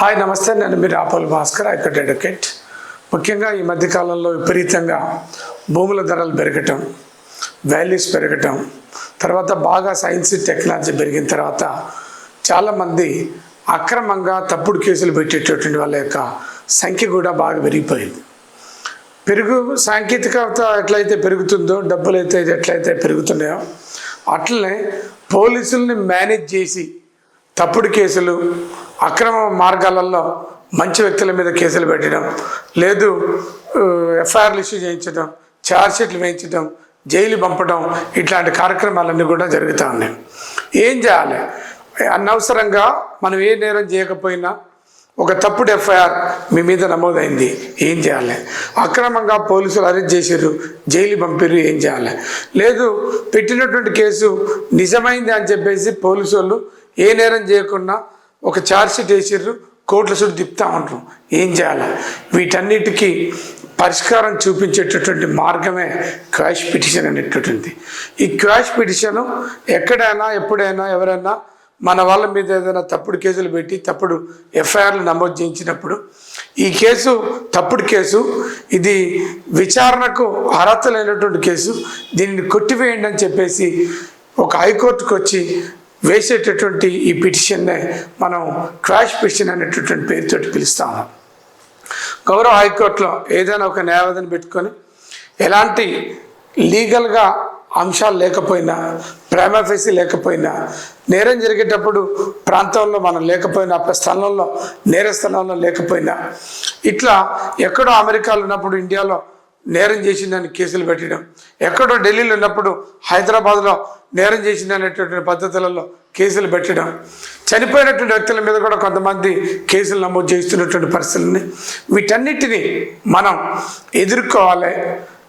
Hi నమస్తే. నేను మీరు ఆపల్ భాస్కర్. ఐకట్ అడ్వకేట్. ముఖ్యంగా ఈ మధ్యకాలంలో విపరీతంగా భూముల ధరలు పెరగటం వాల్యూస్ పెరగటం తర్వాత బాగా సైన్స్ టెక్నాలజీ పెరిగిన తర్వాత చాలామంది అక్రమంగా తప్పుడు కేసులు పెట్టేటటువంటి వాళ్ళ యొక్క సంఖ్య కూడా బాగా పెరిగిపోయింది. పెరుగు సాంకేతికత ఎట్లయితే పెరుగుతుందో డబ్బులు అయితే ఎట్లయితే పెరుగుతున్నాయో అట్లనే పోలీసుల్ని మేనేజ్ చేసి తప్పుడు కేసులు అక్రమ మార్గాలలో మంచి వ్యక్తుల మీద కేసులు పెట్టడం లేదు ఎఫ్ఐఆర్లు ఇష్యూ చేయించడం ఛార్జ్షీట్లు వేయించడం జైలు పంపడం ఇట్లాంటి కార్యక్రమాలన్నీ కూడా జరుగుతూ ఉన్నాయి. ఏం చేయాలి? అనవసరంగా మనం ఏ నేరం చేయకపోయినా ఒక తప్పుడు ఎఫ్ఐఆర్ మీ మీద నమోదైంది ఏం చేయాలి? అక్రమంగా పోలీసులు అరెస్ట్ చేసారు జైలు పంపారు ఏం చేయాలి? లేదు పెట్టినటువంటి కేసు నిజమైంది అని చెప్పేసి పోలీసు వాళ్ళు ఏ నేరం చేయకుండా ఒక ఛార్జ్షీట్ వేసారు కోర్టుల చుట్టూ తిప్పుతా ఉంటారు ఏం చేయాలి? వీటన్నిటికీ పరిష్కారం చూపించేటటువంటి మార్గమే క్వాష్ పిటిషన్ అనేటటువంటిది. ఈ క్వాష్ పిటిషన్ ఎక్కడైనా ఎప్పుడైనా ఎవరైనా మన వాళ్ళ మీద ఏదైనా తప్పుడు కేసులు పెట్టి తప్పుడు ఎఫ్ఐఆర్లు నమోదు చేయించినప్పుడు ఈ కేసు తప్పుడు కేసు ఇది విచారణకు అర్హత లేనటువంటి కేసు దీనిని కొట్టివేయండి అని చెప్పేసి ఒక హైకోర్టుకు వచ్చి వేసేటటువంటి ఈ పిటిషన్నే మనం క్రాష్ పిటిషన్ అనేటటువంటి పేరుతోటి పిలుస్తాము గౌరవ హైకోర్టులో ఏదైనా ఒక న్యాయవాదిని పెట్టుకొని ఎలాంటి లీగల్గా అంశాలు లేకపోయినా ప్రేమఫేసి లేకపోయినా నేరం జరిగేటప్పుడు ప్రాంతంలో మనం లేకపోయినా ఆ స్థలంలో నేర స్థలంలో లేకపోయినా ఇట్లా ఎక్కడో అమెరికాలో ఉన్నప్పుడు ఇండియాలో నేరం చేసిందని కేసులు పెట్టడం ఎక్కడో ఢిల్లీలో ఉన్నప్పుడు హైదరాబాద్లో నేరం చేసిందనేటువంటి పద్ధతులలో కేసులు పెట్టడం చనిపోయినటువంటి వ్యక్తుల మీద కూడా కొంతమంది కేసులు నమోదు చేస్తున్నటువంటి పరిస్థితులని వీటన్నిటిని మనం ఎదుర్కోవాలి.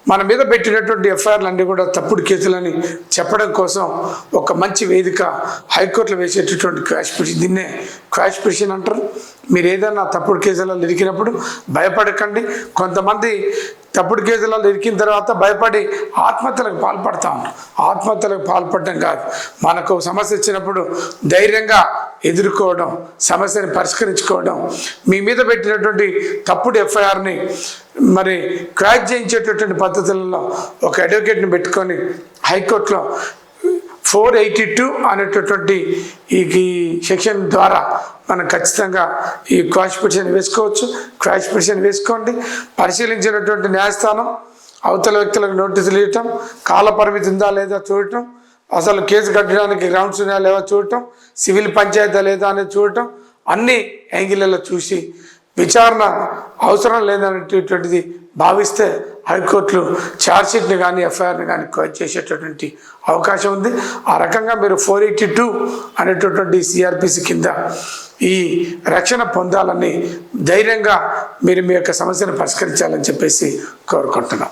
మన మీద పెట్టినటువంటి ఎఫ్ఐఆర్లు అన్నీ కూడా తప్పుడు కేసులని చెప్పడం కోసం ఒక మంచి వేదిక హైకోర్టులో వేసేటటువంటి క్రాష్ పిటిషన్. దీన్నే క్రాష్ పిటిషన్ అంటారు. మీరు ఏదైనా తప్పుడు కేసులలో ఇరికినప్పుడు భయపడకండి. కొంతమంది తప్పుడు కేసులలో ఇరికిన తర్వాత భయపడి ఆత్మహత్యలకు పాల్పడతా ఉంటాం ఆత్మహత్యలకు పాల్పడడం కాదు. మనకు సమస్య వచ్చినప్పుడు ధైర్యంగా ఎదుర్కోవడం సమస్యని పరిష్కరించుకోవడం మీ మీద పెట్టినటువంటి తప్పుడు ఎఫ్ఐఆర్ని మరి క్రాక్ చేయించేటటువంటి పద్ధతులలో ఒక అడ్వకేట్ని పెట్టుకొని హైకోర్టులో ఫోర్ ఎయిటీ టూ అనేటటువంటి ఈ సెక్షన్ ద్వారా మనం ఖచ్చితంగా ఈ క్రాష్ పిటిషన్ వేసుకోవచ్చు. క్రాష్ పిటిషన్ వేసుకోండి. పరిశీలించినటువంటి న్యాయస్థానం అవతల వ్యక్తులకు నోటీసులు ఇవ్వటం కాల పరిమితి ఉందా లేదా చూడటం అసలు కేసు కట్టడానికి గ్రౌండ్స్ ఉన్నాయా లేవా చూడటం సివిల్ పంచాయతీ లేదా అనేది చూడటం అన్ని యాంగిల్లో చూసి విచారణ అవసరం లేదనేటటువంటిది భావిస్తే హైకోర్టులు ఛార్జ్షీట్ని కానీ ఎఫ్ఐఆర్ని కానీ క్వైట్ చేసేటటువంటి అవకాశం ఉంది. ఆ రకంగా మీరు ఫోర్ ఎయిటీ టూ అనేటటువంటి సిఆర్పిసి కింద ఈ రక్షణ పొందాలని ధైర్యంగా మీరు మీ యొక్క సమస్యను పరిష్కరించాలని చెప్పేసి కోరుకుంటున్నాం.